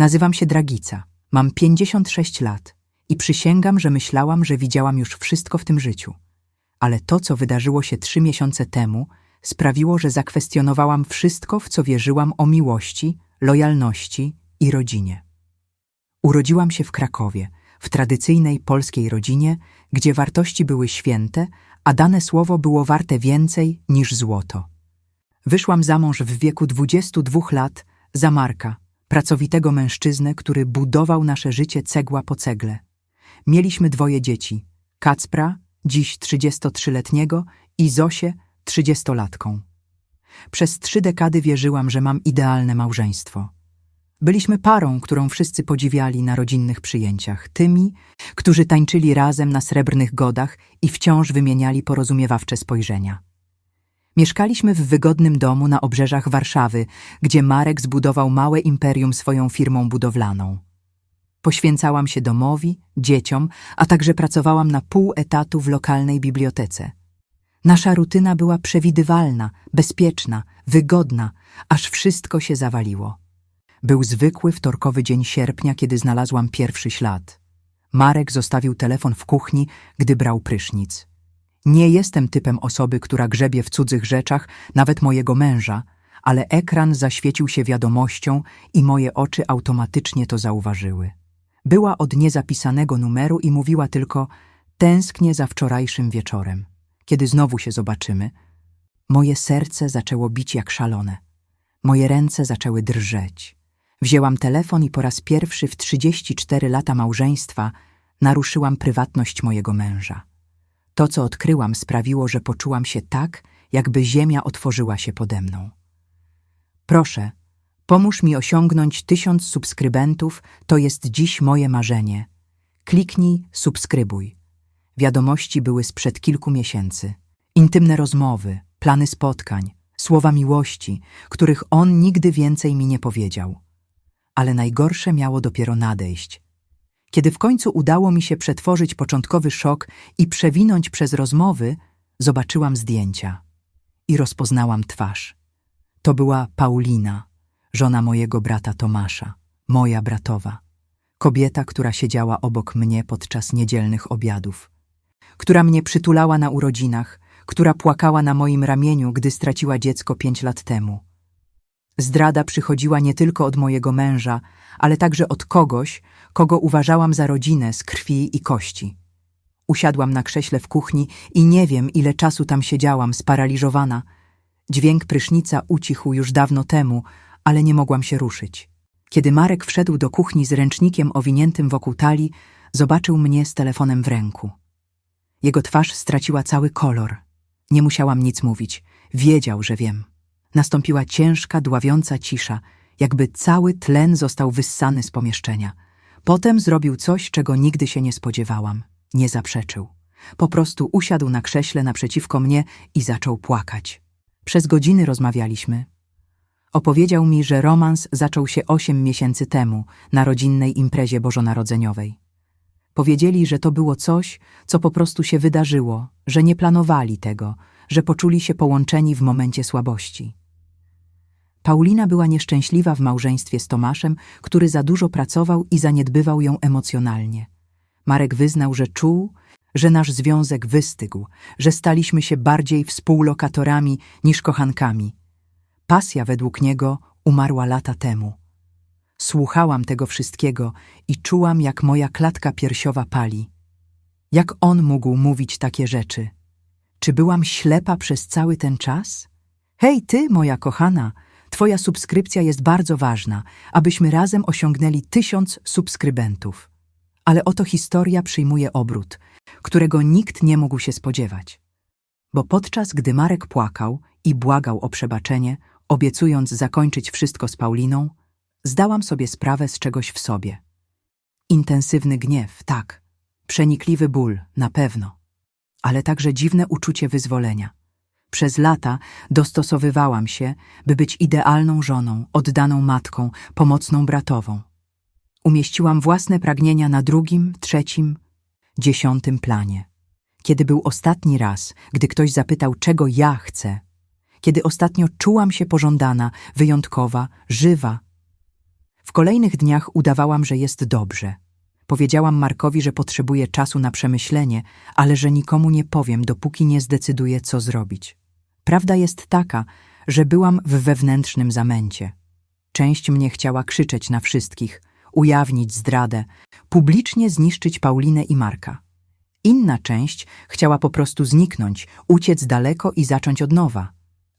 Nazywam się Dragica, mam 56 lat i przysięgam, że myślałam, że widziałam już wszystko w tym życiu. Ale to, co wydarzyło się trzy miesiące temu, sprawiło, że zakwestionowałam wszystko, w co wierzyłam o miłości, lojalności i rodzinie. Urodziłam się w Krakowie, w tradycyjnej polskiej rodzinie, gdzie wartości były święte, a dane słowo było warte więcej niż złoto. Wyszłam za mąż w wieku 22 lat za Marka, pracowitego mężczyznę, który budował nasze życie cegła po cegle. Mieliśmy dwoje dzieci, Kacpra, dziś 33-letniego i Zosię, 30-latką. Przez trzy dekady wierzyłam, że mam idealne małżeństwo. Byliśmy parą, którą wszyscy podziwiali na rodzinnych przyjęciach, tymi, którzy tańczyli razem na srebrnych godach i wciąż wymieniali porozumiewawcze spojrzenia. Mieszkaliśmy w wygodnym domu na obrzeżach Warszawy, gdzie Marek zbudował małe imperium swoją firmą budowlaną. Poświęcałam się domowi, dzieciom, a także pracowałam na pół etatu w lokalnej bibliotece. Nasza rutyna była przewidywalna, bezpieczna, wygodna, aż wszystko się zawaliło. Był zwykły wtorkowy dzień sierpnia, kiedy znalazłam pierwszy ślad. Marek zostawił telefon w kuchni, gdy brał prysznic. Nie jestem typem osoby, która grzebie w cudzych rzeczach, nawet mojego męża, ale ekran zaświecił się wiadomością i moje oczy automatycznie to zauważyły. Była od niezapisanego numeru i mówiła tylko tęsknię za wczorajszym wieczorem. Kiedy znowu się zobaczymy, moje serce zaczęło bić jak szalone. Moje ręce zaczęły drżeć. Wzięłam telefon i po raz pierwszy w 34 lata małżeństwa naruszyłam prywatność mojego męża. To, co odkryłam, sprawiło, że poczułam się tak, jakby ziemia otworzyła się pode mną. Proszę, pomóż mi osiągnąć tysiąc subskrybentów, to jest dziś moje marzenie. Kliknij subskrybuj. Wiadomości były sprzed kilku miesięcy. Intymne rozmowy, plany spotkań, słowa miłości, których on nigdy więcej mi nie powiedział. Ale najgorsze miało dopiero nadejść. Kiedy w końcu udało mi się przetworzyć początkowy szok i przewinąć przez rozmowy, zobaczyłam zdjęcia i rozpoznałam twarz. To była Paulina, żona mojego brata Tomasza, moja bratowa. Kobieta, która siedziała obok mnie podczas niedzielnych obiadów. Która mnie przytulała na urodzinach, która płakała na moim ramieniu, gdy straciła dziecko pięć lat temu. Zdrada przychodziła nie tylko od mojego męża, ale także od kogoś, kogo uważałam za rodzinę z krwi i kości. Usiadłam na krześle w kuchni i nie wiem, ile czasu tam siedziałam, sparaliżowana. Dźwięk prysznica ucichł już dawno temu, ale nie mogłam się ruszyć. Kiedy Marek wszedł do kuchni z ręcznikiem owiniętym wokół talii, zobaczył mnie z telefonem w ręku. Jego twarz straciła cały kolor. Nie musiałam nic mówić. Wiedział, że wiem. Nastąpiła ciężka, dławiąca cisza, jakby cały tlen został wyssany z pomieszczenia. Potem zrobił coś, czego nigdy się nie spodziewałam. Nie zaprzeczył. Po prostu usiadł na krześle naprzeciwko mnie i zaczął płakać. Przez godziny rozmawialiśmy. Opowiedział mi, że romans zaczął się osiem miesięcy temu na rodzinnej imprezie bożonarodzeniowej. Powiedzieli, że to było coś, co po prostu się wydarzyło, że nie planowali tego, że poczuli się połączeni w momencie słabości. Paulina była nieszczęśliwa w małżeństwie z Tomaszem, który za dużo pracował i zaniedbywał ją emocjonalnie. Marek wyznał, że czuł, że nasz związek wystygł, że staliśmy się bardziej współlokatorami niż kochankami. Pasja według niego umarła lata temu. Słuchałam tego wszystkiego i czułam, jak moja klatka piersiowa pali. Jak on mógł mówić takie rzeczy? Czy byłam ślepa przez cały ten czas? Hej, ty, moja kochana, twoja subskrypcja jest bardzo ważna, abyśmy razem osiągnęli tysiąc subskrybentów. Ale oto historia przyjmuje obrót, którego nikt nie mógł się spodziewać. Bo podczas gdy Marek płakał i błagał o przebaczenie, obiecując zakończyć wszystko z Pauliną, zdałam sobie sprawę z czegoś w sobie. Intensywny gniew, tak, przenikliwy ból, na pewno, ale także dziwne uczucie wyzwolenia. Przez lata dostosowywałam się, by być idealną żoną, oddaną matką, pomocną bratową. Umieściłam własne pragnienia na drugim, trzecim, dziesiątym planie. Kiedy był ostatni raz, gdy ktoś zapytał, czego ja chcę, kiedy ostatnio czułam się pożądana, wyjątkowa, żywa, W kolejnych dniach udawałam, że jest dobrze. Powiedziałam Markowi, że potrzebuję czasu na przemyślenie, ale że nikomu nie powiem, dopóki nie zdecyduję, co zrobić. Prawda jest taka, że byłam w wewnętrznym zamęcie. Część mnie chciała krzyczeć na wszystkich, ujawnić zdradę, publicznie zniszczyć Paulinę i Marka. Inna część chciała po prostu zniknąć, uciec daleko i zacząć od nowa.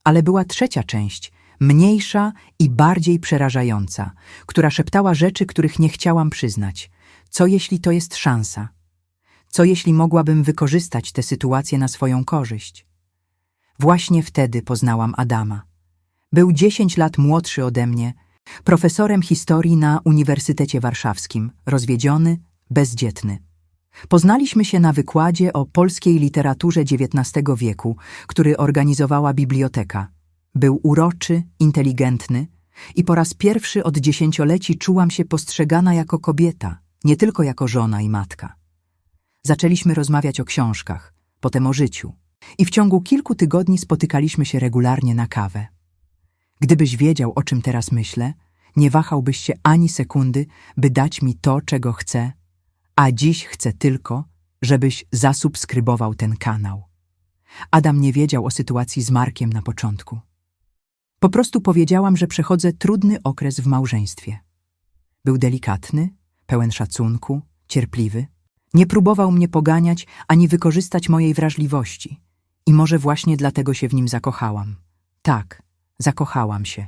Ale była trzecia część, mniejsza i bardziej przerażająca, która szeptała rzeczy, których nie chciałam przyznać. Co jeśli to jest szansa? Co jeśli mogłabym wykorzystać tę sytuację na swoją korzyść? Właśnie wtedy poznałam Adama. Był 10 lat młodszy ode mnie, profesorem historii na Uniwersytecie Warszawskim, rozwiedziony, bezdzietny. Poznaliśmy się na wykładzie o polskiej literaturze XIX wieku, który organizowała biblioteka. Był uroczy, inteligentny i po raz pierwszy od dziesięcioleci czułam się postrzegana jako kobieta, nie tylko jako żona i matka. Zaczęliśmy rozmawiać o książkach, potem o życiu i w ciągu kilku tygodni spotykaliśmy się regularnie na kawę. Gdybyś wiedział, o czym teraz myślę, nie wahałbyś się ani sekundy, by dać mi to, czego chcę, a dziś chcę tylko, żebyś zasubskrybował ten kanał. Adam nie wiedział o sytuacji z Markiem na początku. Po prostu powiedziałam, że przechodzę trudny okres w małżeństwie. Był delikatny, pełen szacunku, cierpliwy. Nie próbował mnie poganiać ani wykorzystać mojej wrażliwości. I może właśnie dlatego się w nim zakochałam. Tak, zakochałam się.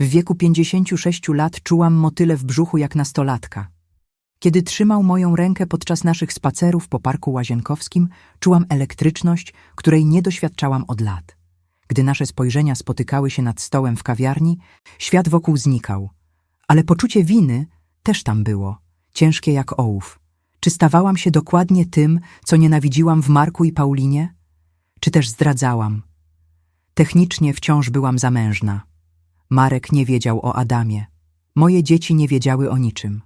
W wieku 56 lat czułam motyle w brzuchu jak nastolatka. Kiedy trzymał moją rękę podczas naszych spacerów po parku łazienkowskim, czułam elektryczność, której nie doświadczałam od lat. Gdy nasze spojrzenia spotykały się nad stołem w kawiarni, świat wokół znikał. Ale poczucie winy też tam było, ciężkie jak ołów. Czy stawałam się dokładnie tym, co nienawidziłam w Marku i Paulinie? Czy też zdradzałam? Technicznie wciąż byłam zamężna. Marek nie wiedział o Adamie. Moje dzieci nie wiedziały o niczym.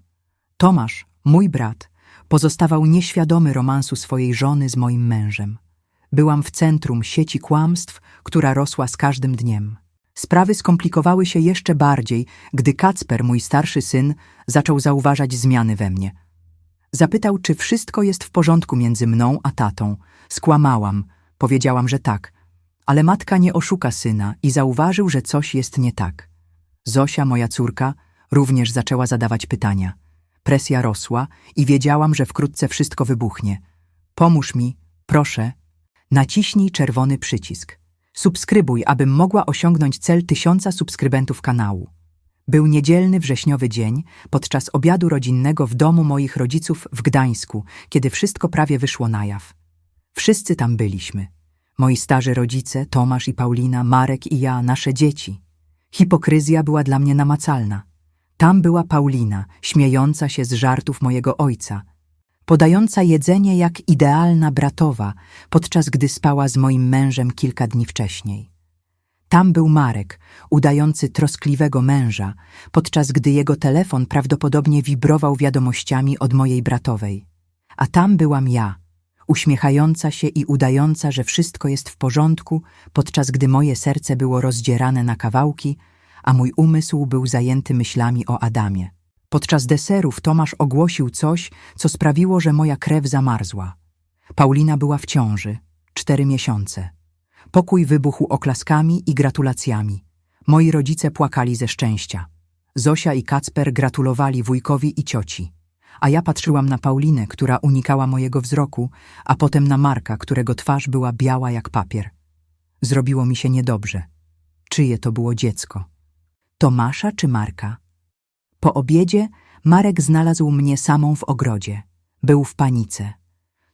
Tomasz, mój brat, pozostawał nieświadomy romansu swojej żony z moim mężem. Byłam w centrum sieci kłamstw, która rosła z każdym dniem. Sprawy skomplikowały się jeszcze bardziej, gdy Kacper, mój starszy syn, zaczął zauważać zmiany we mnie. Zapytał, czy wszystko jest w porządku między mną a tatą. Skłamałam. Powiedziałam, że tak. Ale matka nie oszuka syna i zauważył, że coś jest nie tak. Zosia, moja córka, również zaczęła zadawać pytania. Presja rosła i wiedziałam, że wkrótce wszystko wybuchnie. Pomóż mi, proszę. Naciśnij czerwony przycisk. Subskrybuj, abym mogła osiągnąć cel tysiąca subskrybentów kanału. Był niedzielny wrześniowy dzień, podczas obiadu rodzinnego w domu moich rodziców w Gdańsku, kiedy wszystko prawie wyszło na jaw. Wszyscy tam byliśmy. Moi starzy rodzice, Tomasz i Paulina, Marek i ja, nasze dzieci. Hipokryzja była dla mnie namacalna. Tam była Paulina, śmiejąca się z żartów mojego ojca, podająca jedzenie jak idealna bratowa, podczas gdy spała z moim mężem kilka dni wcześniej. Tam był Marek, udający troskliwego męża, podczas gdy jego telefon prawdopodobnie wibrował wiadomościami od mojej bratowej. A tam byłam ja, uśmiechająca się i udająca, że wszystko jest w porządku, podczas gdy moje serce było rozdzierane na kawałki, a mój umysł był zajęty myślami o Adamie. Podczas deserów Tomasz ogłosił coś, co sprawiło, że moja krew zamarzła. Paulina była w ciąży, cztery miesiące. Pokój wybuchł oklaskami i gratulacjami. Moi rodzice płakali ze szczęścia. Zosia i Kacper gratulowali wujkowi i cioci. A ja patrzyłam na Paulinę, która unikała mojego wzroku, a potem na Marka, którego twarz była biała jak papier. Zrobiło mi się niedobrze. Czyje to było dziecko? Tomasza czy Marka? Po obiedzie Marek znalazł mnie samą w ogrodzie. Był w panice.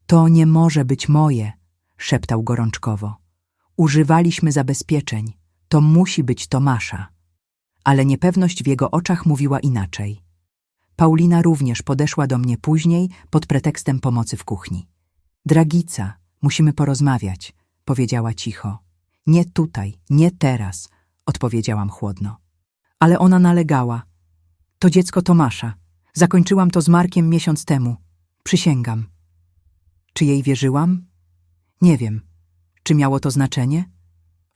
To nie może być moje, szeptał gorączkowo. Używaliśmy zabezpieczeń. To musi być Tomasza. Ale niepewność w jego oczach mówiła inaczej. Paulina również podeszła do mnie później pod pretekstem pomocy w kuchni. Dragica, musimy porozmawiać, powiedziała cicho. Nie tutaj, nie teraz, odpowiedziałam chłodno. Ale ona nalegała. To dziecko Tomasza. Zakończyłam to z Markiem miesiąc temu. Przysięgam. Czy jej wierzyłam? Nie wiem. Czy miało to znaczenie?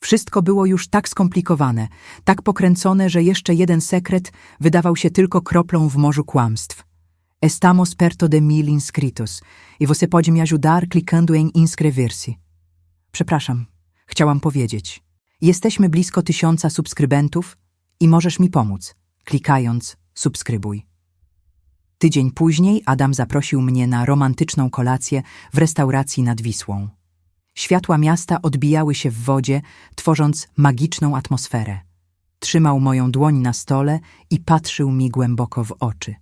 Wszystko było już tak skomplikowane, tak pokręcone, że jeszcze jeden sekret wydawał się tylko kroplą w morzu kłamstw. Estamos perto de mil inscritos e você pode me ajudar clicando em inscrever-se. Przepraszam, chciałam powiedzieć. Jesteśmy blisko tysiąca subskrybentów i możesz mi pomóc, klikając subskrybuj. Tydzień później Adam zaprosił mnie na romantyczną kolację w restauracji nad Wisłą. Światła miasta odbijały się w wodzie, tworząc magiczną atmosferę. Trzymał moją dłoń na stole i patrzył mi głęboko w oczy.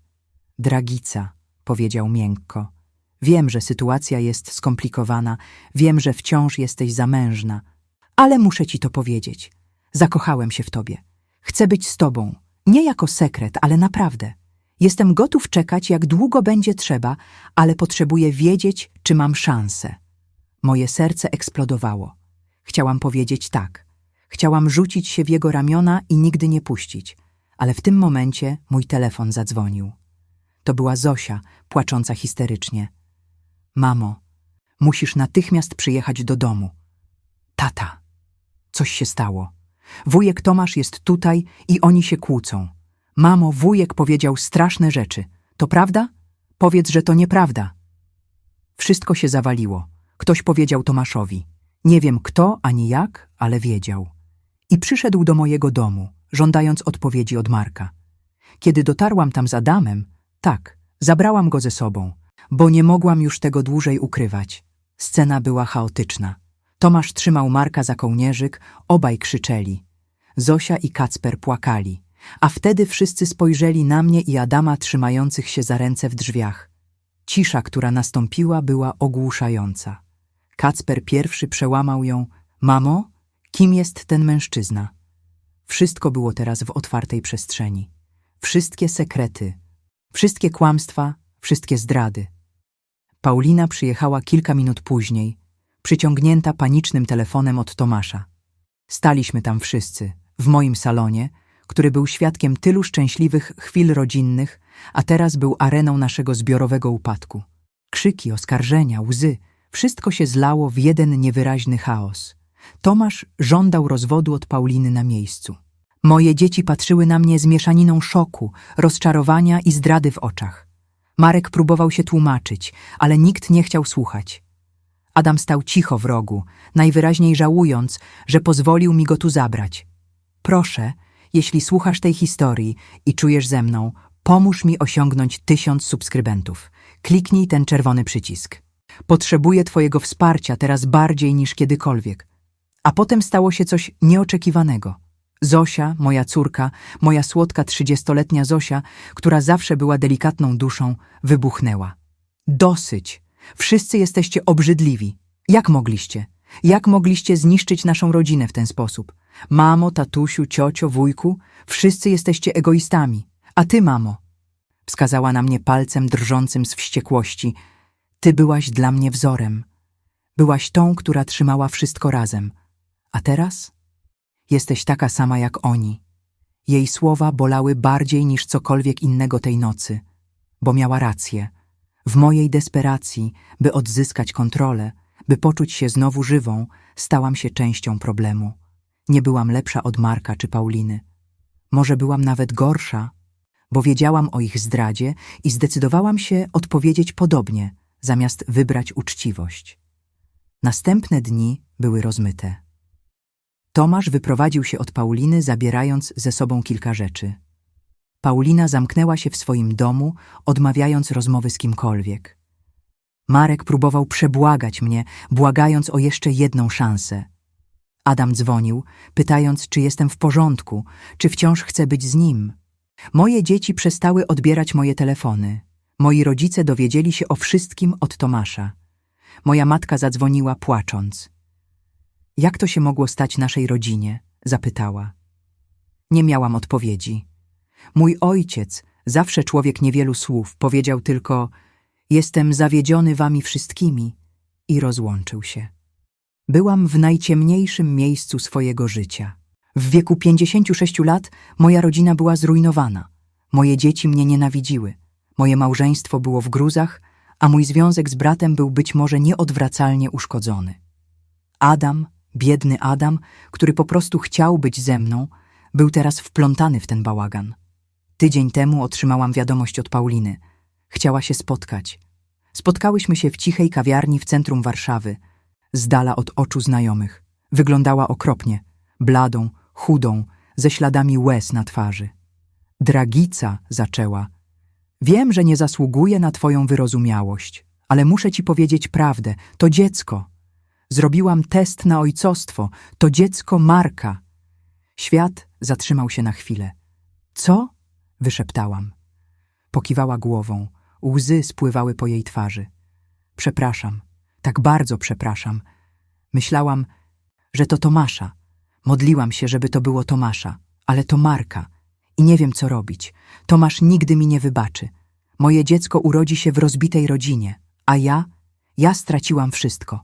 Dragica, powiedział miękko. Wiem, że sytuacja jest skomplikowana, wiem, że wciąż jesteś zamężna, ale muszę ci to powiedzieć. Zakochałem się w tobie. Chcę być z tobą. Nie jako sekret, ale naprawdę. Jestem gotów czekać, jak długo będzie trzeba, ale potrzebuję wiedzieć, czy mam szansę. Moje serce eksplodowało. Chciałam powiedzieć tak. Chciałam rzucić się w jego ramiona i nigdy nie puścić, ale w tym momencie mój telefon zadzwonił. To była Zosia, płacząca histerycznie. Mamo, musisz natychmiast przyjechać do domu. Tata, coś się stało. Wujek Tomasz jest tutaj i oni się kłócą. Mamo, wujek powiedział straszne rzeczy. To prawda? Powiedz, że to nieprawda. Wszystko się zawaliło. Ktoś powiedział Tomaszowi. Nie wiem kto ani jak, ale wiedział. I przyszedł do mojego domu, żądając odpowiedzi od Marka. Kiedy dotarłam tam z Adamem, tak, zabrałam go ze sobą, bo nie mogłam już tego dłużej ukrywać. Scena była chaotyczna. Tomasz trzymał Marka za kołnierzyk, obaj krzyczeli. Zosia i Kacper płakali, a wtedy wszyscy spojrzeli na mnie i Adama trzymających się za ręce w drzwiach. Cisza, która nastąpiła, była ogłuszająca. Kacper pierwszy przełamał ją. Mamo, kim jest ten mężczyzna? Wszystko było teraz w otwartej przestrzeni. Wszystkie sekrety, wszystkie kłamstwa, wszystkie zdrady. Paulina przyjechała kilka minut później, przyciągnięta panicznym telefonem od Tomasza. Staliśmy tam wszyscy, w moim salonie, który był świadkiem tylu szczęśliwych chwil rodzinnych, a teraz był areną naszego zbiorowego upadku. Krzyki, oskarżenia, łzy, wszystko się zlało w jeden niewyraźny chaos. Tomasz żądał rozwodu od Pauliny na miejscu. Moje dzieci patrzyły na mnie z mieszaniną szoku, rozczarowania i zdrady w oczach. Marek próbował się tłumaczyć, ale nikt nie chciał słuchać. Adam stał cicho w rogu, najwyraźniej żałując, że pozwolił mi go tu zabrać. Proszę, jeśli słuchasz tej historii i czujesz ze mną, pomóż mi osiągnąć tysiąc subskrybentów. Kliknij ten czerwony przycisk. Potrzebuję Twojego wsparcia teraz bardziej niż kiedykolwiek. A potem stało się coś nieoczekiwanego. Zosia, moja córka, moja słodka trzydziestoletnia Zosia, która zawsze była delikatną duszą, wybuchnęła. Dosyć! Wszyscy jesteście obrzydliwi. Jak mogliście? Jak mogliście zniszczyć naszą rodzinę w ten sposób? Mamo, tatusiu, ciocio, wujku, wszyscy jesteście egoistami. A ty, mamo, wskazała na mnie palcem drżącym z wściekłości, ty byłaś dla mnie wzorem. Byłaś tą, która trzymała wszystko razem. A teraz? Jesteś taka sama jak oni. Jej słowa bolały bardziej niż cokolwiek innego tej nocy, bo miała rację. W mojej desperacji, by odzyskać kontrolę, by poczuć się znowu żywą, stałam się częścią problemu. Nie byłam lepsza od Marka czy Pauliny. Może byłam nawet gorsza, bo wiedziałam o ich zdradzie i zdecydowałam się odpowiedzieć podobnie, zamiast wybrać uczciwość. Następne dni były rozmyte. Tomasz wyprowadził się od Pauliny, zabierając ze sobą kilka rzeczy. Paulina zamknęła się w swoim domu, odmawiając rozmowy z kimkolwiek. Marek próbował przebłagać mnie, błagając o jeszcze jedną szansę. Adam dzwonił, pytając, czy jestem w porządku, czy wciąż chcę być z nim. Moje dzieci przestały odbierać moje telefony. Moi rodzice dowiedzieli się o wszystkim od Tomasza. Moja matka zadzwoniła płacząc. Jak to się mogło stać naszej rodzinie? zapytała. Nie miałam odpowiedzi. Mój ojciec, zawsze człowiek niewielu słów, powiedział tylko: Jestem zawiedziony wami wszystkimi i rozłączył się. Byłam w najciemniejszym miejscu swojego życia. W wieku 56 lat moja rodzina była zrujnowana. Moje dzieci mnie nienawidziły. Moje małżeństwo było w gruzach, a mój związek z bratem był być może nieodwracalnie uszkodzony. Adam Biedny Adam, który po prostu chciał być ze mną, był teraz wplątany w ten bałagan. Tydzień temu otrzymałam wiadomość od Pauliny. Chciała się spotkać. Spotkałyśmy się w cichej kawiarni w centrum Warszawy, z dala od oczu znajomych. Wyglądała okropnie, bladą, chudą, ze śladami łez na twarzy. Dragica zaczęła. Wiem, że nie zasługuję na twoją wyrozumiałość, ale muszę ci powiedzieć prawdę. To dziecko. Zrobiłam test na ojcostwo. To dziecko Marka. Świat zatrzymał się na chwilę. Co? wyszeptałam. Pokiwała głową. Łzy spływały po jej twarzy. Przepraszam, tak bardzo przepraszam. Myślałam, że to Tomasza. Modliłam się, żeby to było Tomasza, ale to Marka. I nie wiem, co robić. Tomasz nigdy mi nie wybaczy. Moje dziecko urodzi się w rozbitej rodzinie, a ja, ja straciłam wszystko.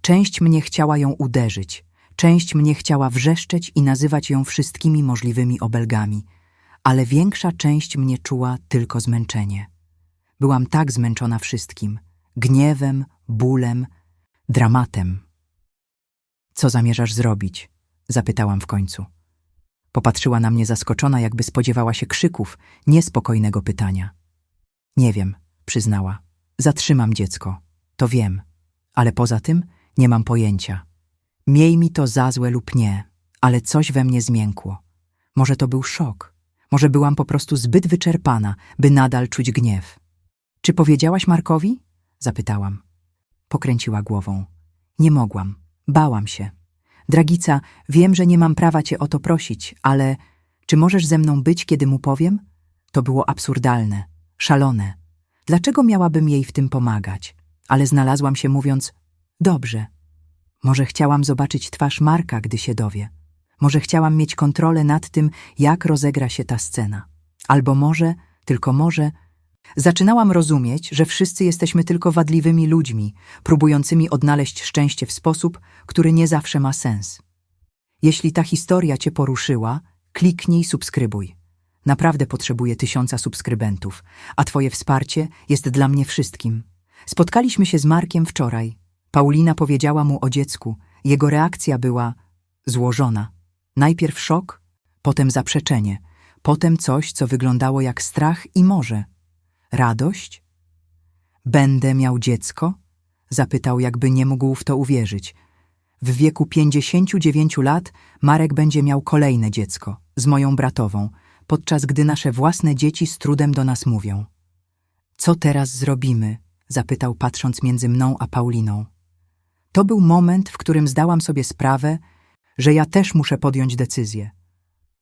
Część mnie chciała ją uderzyć, część mnie chciała wrzeszczeć i nazywać ją wszystkimi możliwymi obelgami, ale większa część mnie czuła tylko zmęczenie. Byłam tak zmęczona wszystkim gniewem, bólem, dramatem. Co zamierzasz zrobić? zapytałam w końcu. Popatrzyła na mnie zaskoczona, jakby spodziewała się krzyków, niespokojnego pytania. Nie wiem, przyznała. Zatrzymam dziecko. To wiem. Ale poza tym nie mam pojęcia. Miej mi to za złe lub nie, ale coś we mnie zmiękło. Może to był szok. Może byłam po prostu zbyt wyczerpana, by nadal czuć gniew. Czy powiedziałaś Markowi? Zapytałam. Pokręciła głową. Nie mogłam. Bałam się. Dragica, wiem, że nie mam prawa cię o to prosić, ale czy możesz ze mną być, kiedy mu powiem? To było absurdalne, szalone. Dlaczego miałabym jej w tym pomagać? Ale znalazłam się mówiąc, dobrze. Może chciałam zobaczyć twarz Marka, gdy się dowie. Może chciałam mieć kontrolę nad tym, jak rozegra się ta scena. Albo może, tylko może, Zaczynałam rozumieć, że wszyscy jesteśmy tylko wadliwymi ludźmi, próbującymi odnaleźć szczęście w sposób, który nie zawsze ma sens. Jeśli ta historia Cię poruszyła, kliknij subskrybuj. Naprawdę potrzebuję tysiąca subskrybentów, a Twoje wsparcie jest dla mnie wszystkim. Spotkaliśmy się z Markiem wczoraj. Paulina powiedziała mu o dziecku. Jego reakcja była złożona. Najpierw szok, potem zaprzeczenie, potem coś, co wyglądało jak strach i może. Radość? Będę miał dziecko? Zapytał, jakby nie mógł w to uwierzyć. W wieku 59 lat Marek będzie miał kolejne dziecko, z moją bratową, podczas gdy nasze własne dzieci z trudem do nas mówią. Co teraz zrobimy? zapytał, patrząc między mną a Pauliną. To był moment, w którym zdałam sobie sprawę, że ja też muszę podjąć decyzję.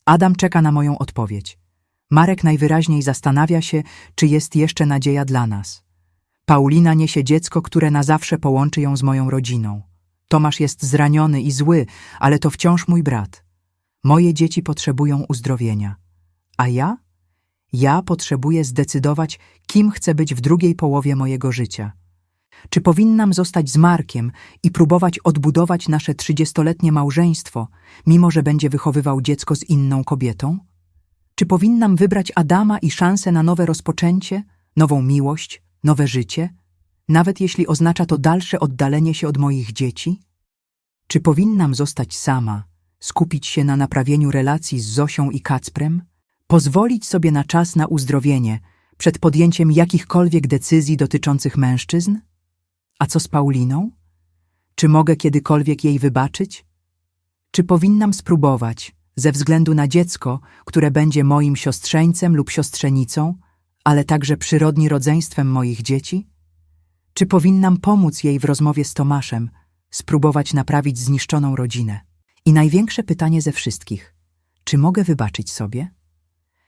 Adam czeka na moją odpowiedź. Marek najwyraźniej zastanawia się, czy jest jeszcze nadzieja dla nas. Paulina niesie dziecko, które na zawsze połączy ją z moją rodziną. Tomasz jest zraniony i zły, ale to wciąż mój brat. Moje dzieci potrzebują uzdrowienia. A ja? Ja potrzebuję zdecydować, kim chcę być w drugiej połowie mojego życia. Czy powinnam zostać z Markiem i próbować odbudować nasze trzydziestoletnie małżeństwo, mimo że będzie wychowywał dziecko z inną kobietą? Czy powinnam wybrać Adama i szansę na nowe rozpoczęcie, nową miłość, nowe życie, nawet jeśli oznacza to dalsze oddalenie się od moich dzieci? Czy powinnam zostać sama, skupić się na naprawieniu relacji z Zosią i Kacprem, pozwolić sobie na czas na uzdrowienie przed podjęciem jakichkolwiek decyzji dotyczących mężczyzn? A co z Pauliną? Czy mogę kiedykolwiek jej wybaczyć? Czy powinnam spróbować, ze względu na dziecko, które będzie moim siostrzeńcem lub siostrzenicą, ale także przyrodni rodzeństwem moich dzieci? Czy powinnam pomóc jej w rozmowie z Tomaszem, spróbować naprawić zniszczoną rodzinę? I największe pytanie ze wszystkich: czy mogę wybaczyć sobie?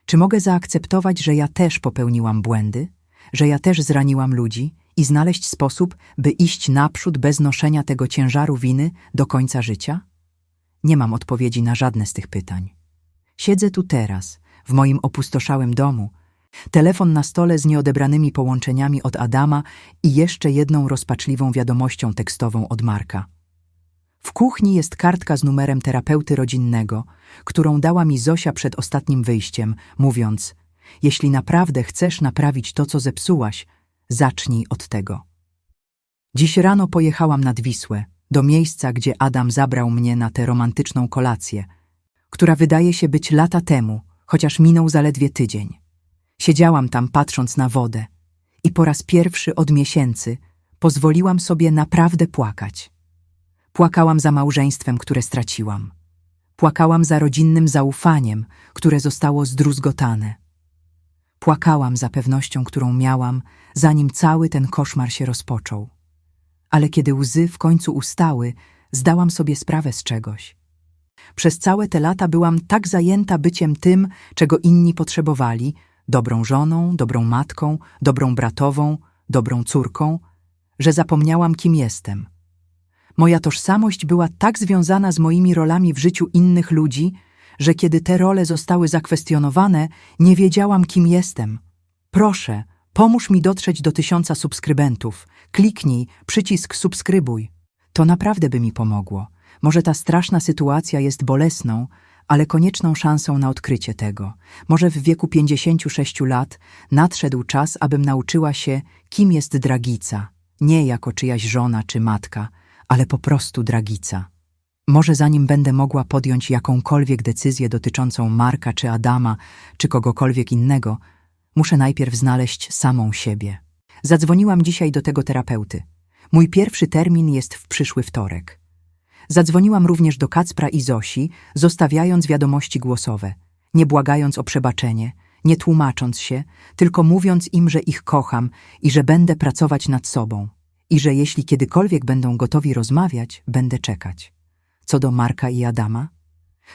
Czy mogę zaakceptować, że ja też popełniłam błędy, że ja też zraniłam ludzi i znaleźć sposób, by iść naprzód bez noszenia tego ciężaru winy do końca życia? Nie mam odpowiedzi na żadne z tych pytań. Siedzę tu teraz, w moim opustoszałym domu, telefon na stole z nieodebranymi połączeniami od Adama i jeszcze jedną rozpaczliwą wiadomością tekstową od Marka. W kuchni jest kartka z numerem terapeuty rodzinnego, którą dała mi Zosia przed ostatnim wyjściem, mówiąc: Jeśli naprawdę chcesz naprawić to, co zepsułaś, zacznij od tego. Dziś rano pojechałam nad Wisłę, do miejsca, gdzie Adam zabrał mnie na tę romantyczną kolację, która wydaje się być lata temu, chociaż minął zaledwie tydzień. Siedziałam tam patrząc na wodę i po raz pierwszy od miesięcy pozwoliłam sobie naprawdę płakać. Płakałam za małżeństwem, które straciłam. Płakałam za rodzinnym zaufaniem, które zostało zdruzgotane. Płakałam za pewnością, którą miałam, zanim cały ten koszmar się rozpoczął. Ale kiedy łzy w końcu ustały, zdałam sobie sprawę z czegoś. Przez całe te lata byłam tak zajęta byciem tym, czego inni potrzebowali dobrą żoną, dobrą matką, dobrą bratową, dobrą córką, że zapomniałam, kim jestem. Moja tożsamość była tak związana z moimi rolami w życiu innych ludzi, że kiedy te role zostały zakwestionowane, nie wiedziałam, kim jestem. Proszę, pomóż mi dotrzeć do tysiąca subskrybentów. Kliknij przycisk subskrybuj. To naprawdę by mi pomogło. Może ta straszna sytuacja jest bolesną, ale konieczną szansą na odkrycie tego. Może w wieku 56 lat nadszedł czas, abym nauczyła się, kim jest Dragica. Nie jako czyjaś żona czy matka, ale po prostu Dragica. Może zanim będę mogła podjąć jakąkolwiek decyzję dotyczącą Marka czy Adama, czy kogokolwiek innego, muszę najpierw znaleźć samą siebie. Zadzwoniłam dzisiaj do tego terapeuty. Mój pierwszy termin jest w przyszły wtorek. Zadzwoniłam również do Kacpra i Zosi, zostawiając wiadomości głosowe, nie błagając o przebaczenie, nie tłumacząc się, tylko mówiąc im, że ich kocham i że będę pracować nad sobą i że jeśli kiedykolwiek będą gotowi rozmawiać, będę czekać. Co do Marka i Adama?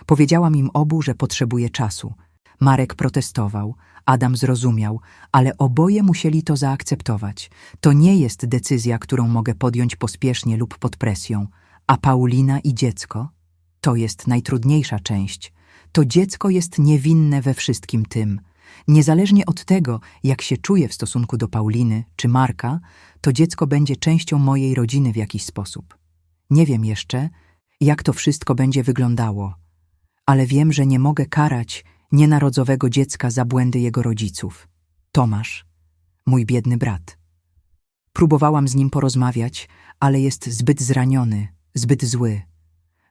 Powiedziałam im obu, że potrzebuję czasu. Marek protestował, Adam zrozumiał, ale oboje musieli to zaakceptować. To nie jest decyzja, którą mogę podjąć pospiesznie lub pod presją. A Paulina i dziecko? To jest najtrudniejsza część. To dziecko jest niewinne we wszystkim tym. Niezależnie od tego, jak się czuję w stosunku do Pauliny czy Marka, to dziecko będzie częścią mojej rodziny w jakiś sposób. Nie wiem jeszcze, jak to wszystko będzie wyglądało, ale wiem, że nie mogę karać nienarodzowego dziecka za błędy jego rodziców. Tomasz, mój biedny brat. Próbowałam z nim porozmawiać, ale jest zbyt zraniony, zbyt zły.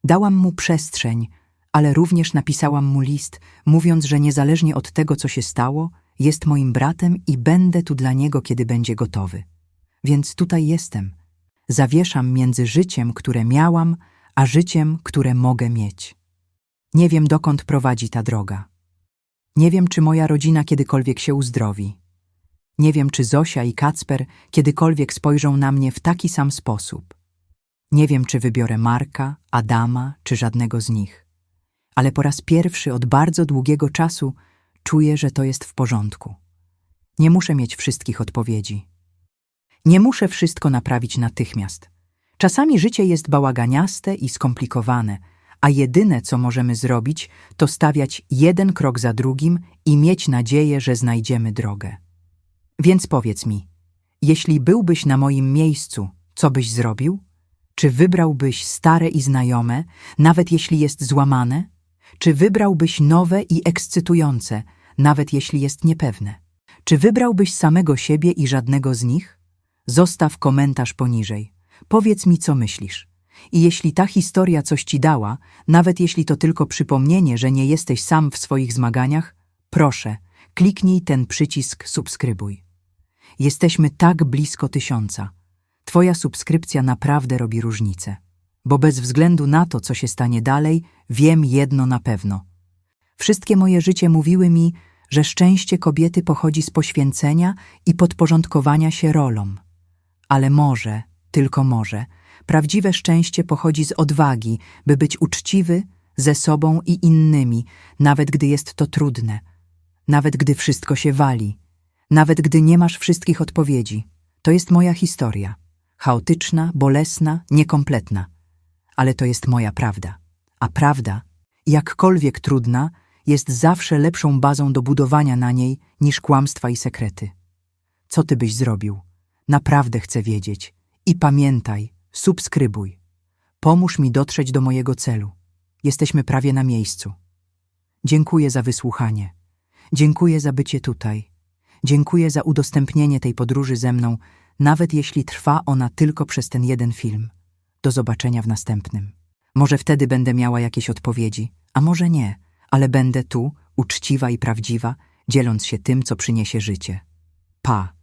Dałam mu przestrzeń, ale również napisałam mu list, mówiąc, że niezależnie od tego, co się stało, jest moim bratem i będę tu dla niego, kiedy będzie gotowy. Więc tutaj jestem. Zawieszam między życiem, które miałam, a życiem, które mogę mieć. Nie wiem, dokąd prowadzi ta droga. Nie wiem, czy moja rodzina kiedykolwiek się uzdrowi. Nie wiem, czy Zosia i Kacper kiedykolwiek spojrzą na mnie w taki sam sposób. Nie wiem, czy wybiorę Marka, Adama, czy żadnego z nich. Ale po raz pierwszy od bardzo długiego czasu czuję, że to jest w porządku. Nie muszę mieć wszystkich odpowiedzi. Nie muszę wszystko naprawić natychmiast. Czasami życie jest bałaganiaste i skomplikowane, a jedyne, co możemy zrobić, to stawiać jeden krok za drugim i mieć nadzieję, że znajdziemy drogę. Więc powiedz mi, jeśli byłbyś na moim miejscu, co byś zrobił? Czy wybrałbyś stare i znajome, nawet jeśli jest złamane? Czy wybrałbyś nowe i ekscytujące, nawet jeśli jest niepewne? Czy wybrałbyś samego siebie i żadnego z nich? Zostaw komentarz poniżej. Powiedz mi, co myślisz. I jeśli ta historia coś ci dała, nawet jeśli to tylko przypomnienie, że nie jesteś sam w swoich zmaganiach, proszę, kliknij ten przycisk subskrybuj. Jesteśmy tak blisko tysiąca. Twoja subskrypcja naprawdę robi różnicę. Bo bez względu na to, co się stanie dalej, wiem jedno na pewno. Wszystkie moje życie mówiły mi, że szczęście kobiety pochodzi z poświęcenia i podporządkowania się rolom. Ale może, tylko może, prawdziwe szczęście pochodzi z odwagi, by być uczciwy ze sobą i innymi, nawet gdy jest to trudne, nawet gdy wszystko się wali, nawet gdy nie masz wszystkich odpowiedzi. To jest moja historia. Chaotyczna, bolesna, niekompletna. Ale to jest moja prawda. A prawda, jakkolwiek trudna, jest zawsze lepszą bazą do budowania na niej niż kłamstwa i sekrety. Co ty byś zrobił? Naprawdę chcę wiedzieć. I pamiętaj, subskrybuj. Pomóż mi dotrzeć do mojego celu. Jesteśmy prawie na miejscu. Dziękuję za wysłuchanie. Dziękuję za bycie tutaj. Dziękuję za udostępnienie tej podróży ze mną, nawet jeśli trwa ona tylko przez ten jeden film. Do zobaczenia w następnym. Może wtedy będę miała jakieś odpowiedzi, a może nie, ale będę tu, uczciwa i prawdziwa, dzieląc się tym, co przyniesie życie. Pa.